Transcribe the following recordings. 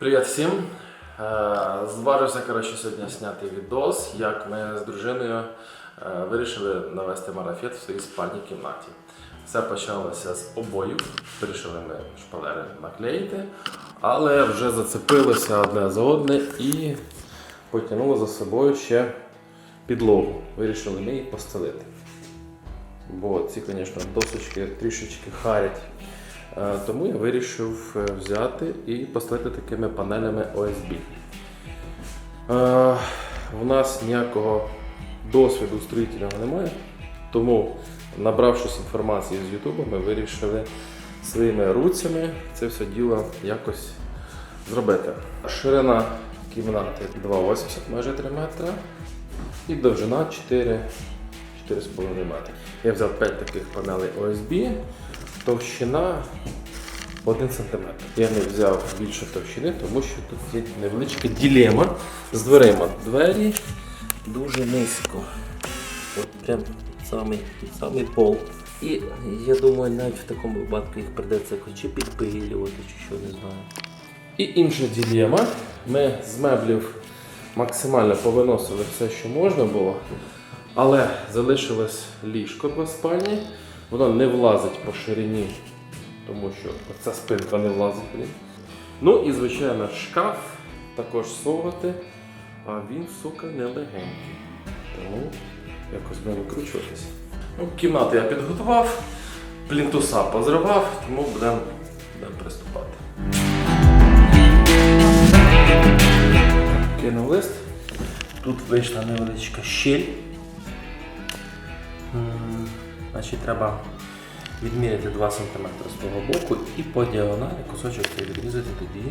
Привіт всім! Е, Зважився коротше, сьогодні зняти відос, як ми з дружиною е, вирішили навести марафет в своїй спальній кімнаті. Все почалося з обоїв. Вирішили ми шпалери наклеїти, але вже зацепилося одне за одне і потягнуло за собою ще підлогу. Вирішили ми її постелити. Бо ці, звісно, досочки трішечки харять. Е, Тому я вирішив е, взяти і постелити такими панелями OSB. Е, У нас ніякого досвіду строїтельного немає, тому, набравшись інформації з Ютубу, ми вирішили своїми руцями це все діло якось зробити. Ширина кімнати 2,80 майже 3 метри і довжина 4 4,5 метри. Я взяв 5 таких панелей OSB, товщина 1 см. Я не взяв більше товщини, тому що тут є невеличка ділема з дверима. Двері дуже низько. От прям самий, під самий пол. І я думаю, навіть в такому випадку їх придеться чи підпилювати, чи що не знаю. І інша ділема. Ми з меблів максимально повиносили все, що можна було, але залишилось ліжко двоспальні. Воно не влазить по ширині, тому що ця спинка не влазить. Блін. Ну і, звичайно, шкаф також совати, а він, сука, не легенький. Тому якось будемо викручуватися. Ну, кімнату я підготував, плінтуса позривав, тому будемо будемо приступати. Кинув лист. Тут вийшла невеличка щіль. Значить, треба відміряти 2 см з того боку і по діагоналі кусочок цей відрізати, тоді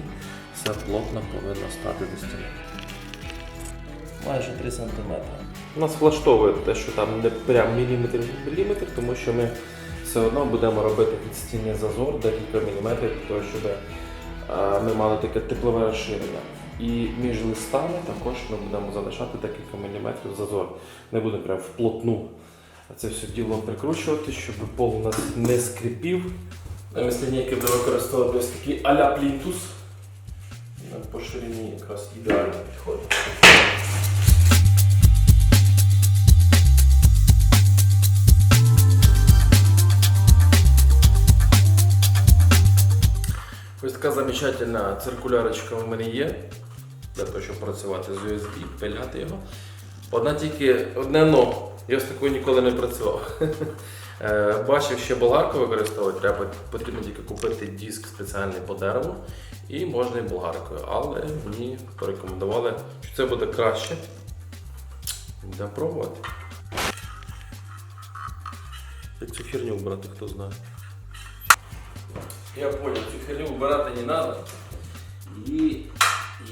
все плотно повинно стати до стіни. Майже 3 см. Нас влаштовує те, що там не прям міліметр в міліметр, тому що ми все одно будемо робити від стіни зазор декілька міліметрів, для того, щоб е, ми мали таке теплове розширення. І між листами також ми будемо залишати декілька міліметрів зазор. Не будемо прям вплотну це все діло прикручувати, щоб пол у нас не скрипів. Замість лінійки буде використовувати ось такий а-ля плінтус. По ширині якраз ідеально підходить. Ось така замечательна циркулярочка у мене є. Для того, щоб працювати з USB, пиляти його. Одна тільки одне но. Я з такою ніколи не працював. Е, Бачив, ще болгарку використовувати, треба потрібно тільки купити диск спеціальний по дереву і можна і болгаркою. Але мені порекомендували, що це буде краще. Будемо пробувати. Як цю херню вбрати, хто знає. Я понял, цю херню вбирати не треба. І її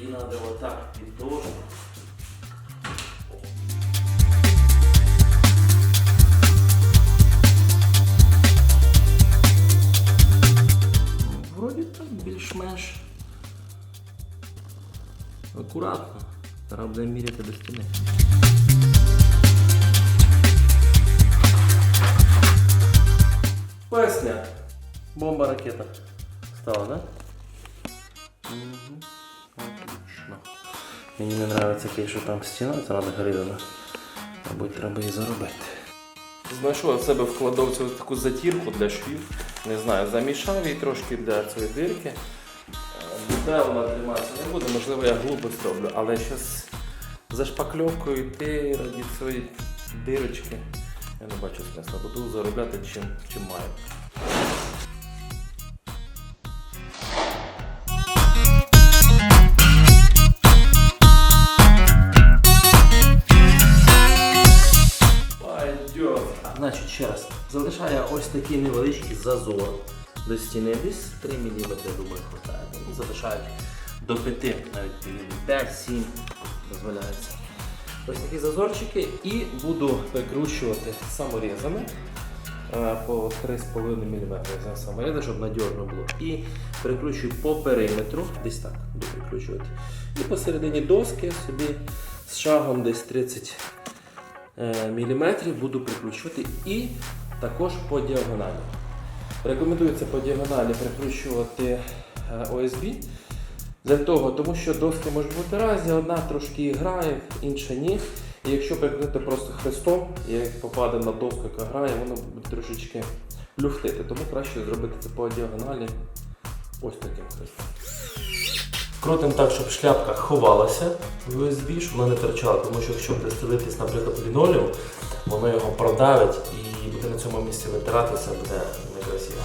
треба отак піддовжити. Акуратно. Треба буде міряти до стіни. Песня. Бомба ракета. Стала, да? Угу. Отлично. Мені не подобається, що там стіна зрада гривена. Мабуть, треба її заробити. Знайшов в себе в кладовці таку затірку для швів. Не знаю, замішав її трошки для цієї дирки. Е, Де триматися не буде, можливо, я глупость роблю, але зараз за шпакльовкою йти раді цієї дирочки. Я не бачу смисла, буду заробляти чим, чим маю. Значить, ще раз. Залишаю ось такий невеличкий зазор до стіни. Десь 3 мм, думаю, хватає. Залишають до 5, навіть 5-7 дозволяється. Ось такі зазорчики і буду прикручувати саморізами е, по 3,5 мм. Саморізи, щоб надіжно було. І прикручую по периметру, десь так буду прикручувати. І посередині доски собі з шагом десь 30 мм буду прикручувати і також по діагоналі. Рекомендується по діагоналі прикручувати е, OSB Для того, тому що доски можуть бути разні, одна трошки грає, інша ні. І якщо прикрити просто хрестом, як попаде на доску, яка грає, воно буде трошечки люфтити. Тому краще зробити це по діагоналі ось таким хрестом. Крутим так, щоб шляпка ховалася в USB, щоб вона не торчала, тому що якщо буде наприклад, лінолеум, воно його продавить і буде на цьому місці витиратися, буде некрасиво.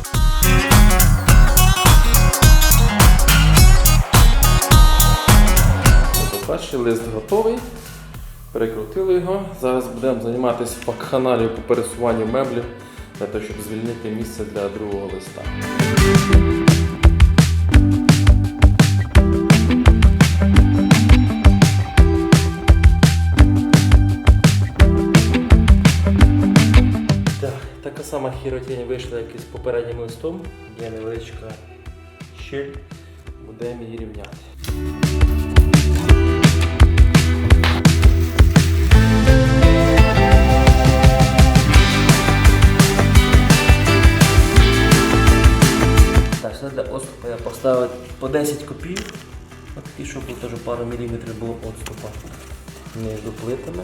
Перший лист готовий. Перекрутили його. Зараз будемо займатися вакханалією по пересуванню меблів для того, щоб звільнити місце для другого листа. Сама вийшла, як і з попереднім листом. Є невеличка щель. Будемо її рівняти. Так, сюди для отступу я поставив по 10 копійок. Ось щоб теж пару міліметрів було отступу між плитами.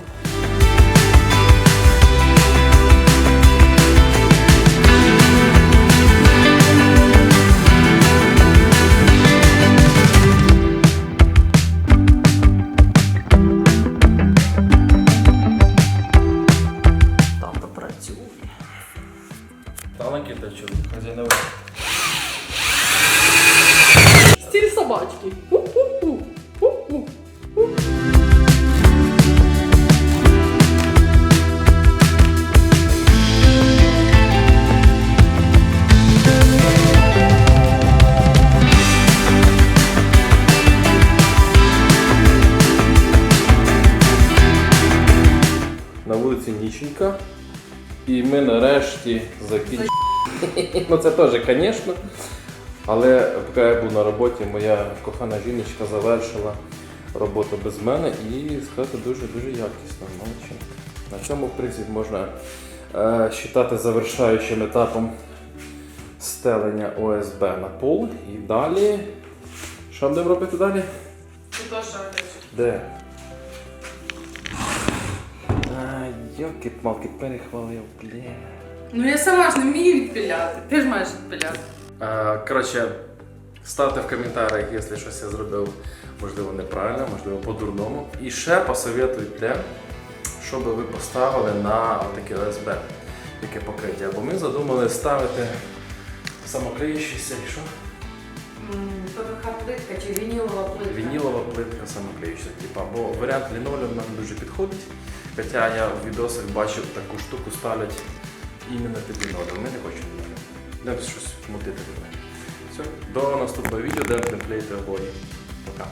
Вулиці Ніченька. І ми нарешті закінчили. Ну це теж, звісно. Але поки я був на роботі, моя кохана жіночка завершила роботу без мене і сказати дуже-дуже якісно. Молодчинка. На цьому, в принципі, можна е, вважати завершаючим етапом стелення ОСБ на пол. І далі. Що будемо робити далі? Де? А, йоки-палки, перехвалив, бля. Ну я сама ж не вмію відпиляти. Ти ж маєш відпиляти. Е, Коротше, ставте в коментарях, якщо щось я зробив, можливо, неправильно, можливо, по-дурному. І ще посоветуйте, щоб ви поставили на таке ОСБ, яке покриття. Бо ми задумали ставити самоклеїщийся і що? ПВХ плитка чи вінілова плитка? Вінілова плитка самоклеюча, типа, бо варіант лінолеум нам дуже підходить. Хоча я в відосах бачив таку штуку ставлять іменно під лінолеум. Ми не хочемо лінолеум. Будемо щось мутити. Все, до наступного відео, де будемо клеїти. Пока.